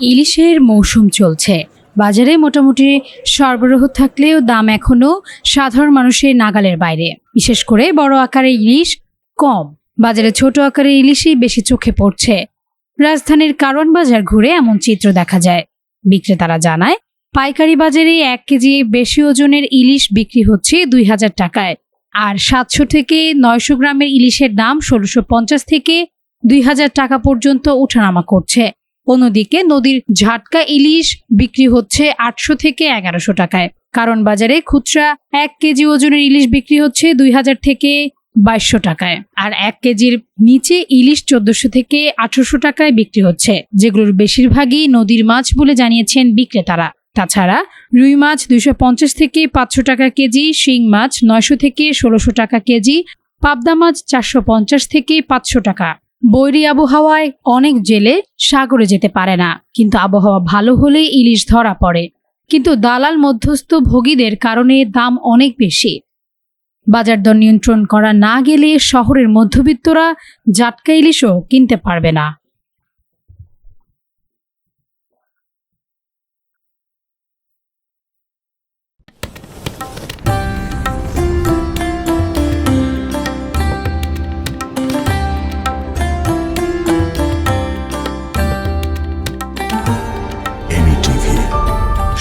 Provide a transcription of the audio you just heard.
ইলিশের মৌসুম চলছে। বাজারে মোটামুটি সরবরাহ থাকলেও দাম এখনও সাধারণ মানুষের নাগালের বাইরে। বিশেষ করে বড় আকারের ইলিশ কম। বাজারে ছোট আকারের ইলিশই বেশি চোখে পড়ছে। রাজধানীর কারণ বাজার ঘুরে এমন চিত্র দেখা যায়। বিক্রেতারা জানায়, পাইকারি বাজারে এক কেজি বেশি ওজনের ইলিশ বিক্রি হচ্ছে দুই হাজার টাকায়। আর সাতশো থেকে নয়শো গ্রামের ইলিশের দাম ষোলোশো পঞ্চাশ থেকে দুই হাজার টাকা পর্যন্ত ওঠানামা করছে। অন্যদিকে নদীর ঝাটকা ইলিশ বিক্রি হচ্ছে আটশো থেকে এগারোশো টাকায়। কারণ বাজারে খুচরা এক কেজি ওজনের ইলিশ বিক্রি হচ্ছে দুই হাজার থেকে বাইশশো টাকায়। আর এক কেজির নিচে ইলিশ চোদ্দশো থেকে আঠারোশো টাকায় বিক্রি হচ্ছে, যেগুলোর বেশিরভাগই নদীর মাছ বলে জানিয়েছেন বিক্রেতারা। তাছাড়া রুই মাছ দুইশো পঞ্চাশ থেকে পাঁচশো টাকা কেজি, শিং মাছ নয়শো থেকে ষোলোশো টাকা কেজি, পাবদা মাছ চারশো পঞ্চাশ থেকে পাঁচশো টাকা। বৈরী আবহাওয়ায় অনেক জেলে সাগরে যেতে পারে না, কিন্তু আবহাওয়া ভালো হলে ইলিশ ধরা পড়ে। কিন্তু দালাল মধ্যস্থ ভোগীদের কারণে দাম অনেক বেশি। বাজার দর নিয়ন্ত্রণ করা না গেলে শহরের মধ্যবিত্তরা জাটকা ইলিশও কিনতে পারবে না।